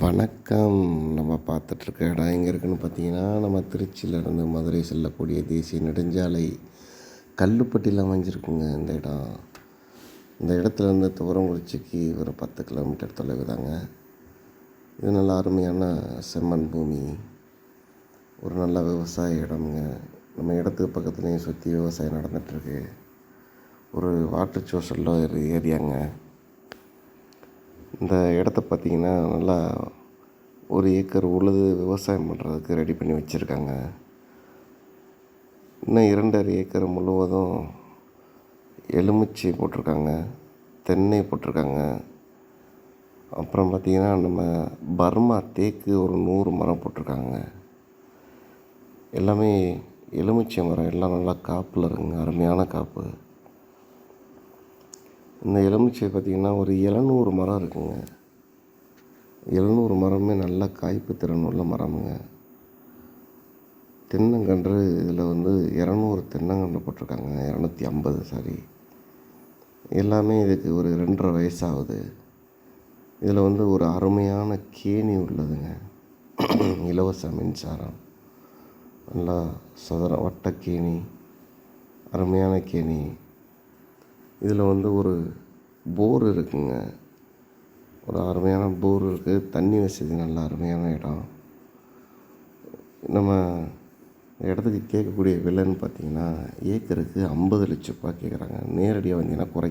வணக்கம். நம்ம பார்த்துட்ருக்க இடம் எங்கே இருக்குன்னு பார்த்தீங்கன்னா நம்ம திருச்சியிலேருந்து மதுரை செல்லக்கூடிய தேசிய நெடுஞ்சாலை கல்லுப்பட்டியில் அமைஞ்சிருக்குங்க இந்த இடம். இந்த இடத்துலேருந்து துவரங்குறிச்சிக்கு ஒரு பத்து கிலோமீட்டர் தொலைவு தாங்க. இது நல்ல அருமையான செம்மண் பூமி. ஒரு நல்ல விவசாய இடம்ங்க. நம்ம இடத்துக்கு பக்கத்துலேயும் சுற்றி விவசாயம் நடந்துகிட்ருக்கு. ஒரு வாட்டர் சோர்ஸில் ஏரியாங்க இந்த இடத்த பார்த்தீங்கன்னா நல்லா ஒரு ஏக்கர் உழுது விவசாயம் பண்ணுறதுக்கு ரெடி பண்ணி வச்சுருக்காங்க. இன்னும் இரண்டரை ஏக்கர் முழுவதும் எலுமிச்சை போட்டிருக்காங்க தென்னை போட்டிருக்காங்க. அப்புறம் பார்த்திங்கன்னா நம்ம பர்மா தேக்கு ஒரு நூறு மரம் போட்டிருக்காங்க. எல்லாமே எலுமிச்சை மரம் எல்லாம் நல்லா காப்பில் இருக்குங்க அருமையான காப்பு. இந்த எலுமிச்சை பார்த்திங்கன்னா ஒரு எழுநூறு மரம் இருக்குங்க. எழுநூறு மரமே நல்ல காய்ப்பு திறன் உள்ள மரமுங்க. தென்னங்கன்று இதில் வந்து இரநூறு தென்னங்கன்று போட்டிருக்காங்க. இரநூத்தி ஐம்பது சாரி எல்லாமே இதுக்கு ஒரு ரெண்டரை வயசாகுது. இதில் வந்து ஒரு அருமையான கேணி உள்ளதுங்க. இலவச மின்சாரம். நல்லா சதுர வட்டக்கேணி அருமையான கேணி. இதில் வந்து ஒரு போர் இருக்குங்க. ஒரு அருமையான போர் இருக்குது தண்ணி வசதி நல்ல அருமையான இடம். நம்ம இடத்துக்கு கேட்கக்கூடிய விலைன்னு பார்த்தீங்கன்னா ஏக்கருக்கு ஐம்பது லட்ச ரூபா கேட்குறாங்க. நேரடியாக வந்தீங்கன்னா குறை